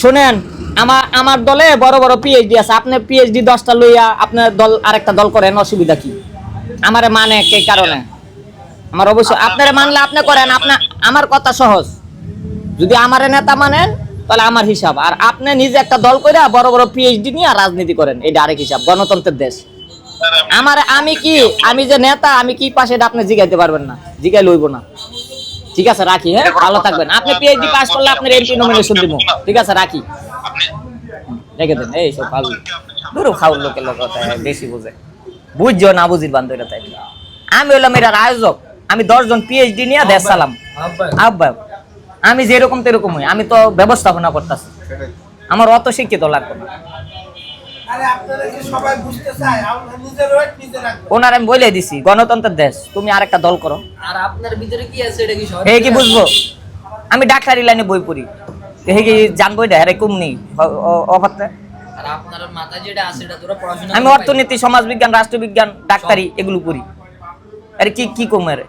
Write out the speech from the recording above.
শুনেন আমার আমার দলে বড় বড় পিএইচডি আছে। আপনি পিএইচডি দশটা লইয়া আপনার দল আরেকটা দল করেন অসুবিধা কি? আমারে মানে কে কারণে? আমার অবশ্যই আপনারা মানলে আপনি করেন আপনা আমার কথা সহজ। যদি আমারে নেতা মানেন তাহলে আমার হিসাব। আর আপনি নিজে একটা দল করে বড় বড় পিএইচডি নিয়ে রাজনীতি করেন এটা আরেক হিসাব গণতন্ত্রের দেশ। আমার আমি কি আমি যে নেতা আমি কি পাশে আপনি জিগাইতে পারবেন না জিগাই লইব না। ঠিক আছে রাখি হ্যাঁ? ভালো থাকবেন। আপনি পিএইচডি পাস করলে আপনার এমপি নমিনেশন দিব। ঠিক আছে রাখি। রেখে দেন এই সব ভালো। দূর খাওয়ার লোকের লোক কথা বেশি বুঝে। বুঝছ না বুঝির বান্ধবীরা তাই। আমি হইলাম এটার আয়োজক। আমি দশজন পিএইচডি নিয়ে দেশ চালাম। আব্বা। আমি যেরকম তেরকম হই আমি তো ব্যবস্থাপনা করতেছি। আমার অত শিক্ষিত লাগবে না। ওনার আমি বলে দিছি গণতন্ত্রের দেশ তুমি আরেকটা দল করো। আর আপনার ভিতরে কি আছে এটা কি সব কি বুঝব? আমি ডাক্তারি লাইনে বই পড়ি। হে কি জানব এটা কুমনি অবাতে আর আপনার মাথায় যেটা আছে এটা তোরা পড়াশোনা আমি অর্থনীতি সমাজবিজ্ঞান রাষ্ট্রবিজ্ঞান ডাক্তারি এগুলো পড়ি। আরে কি কি কম আরে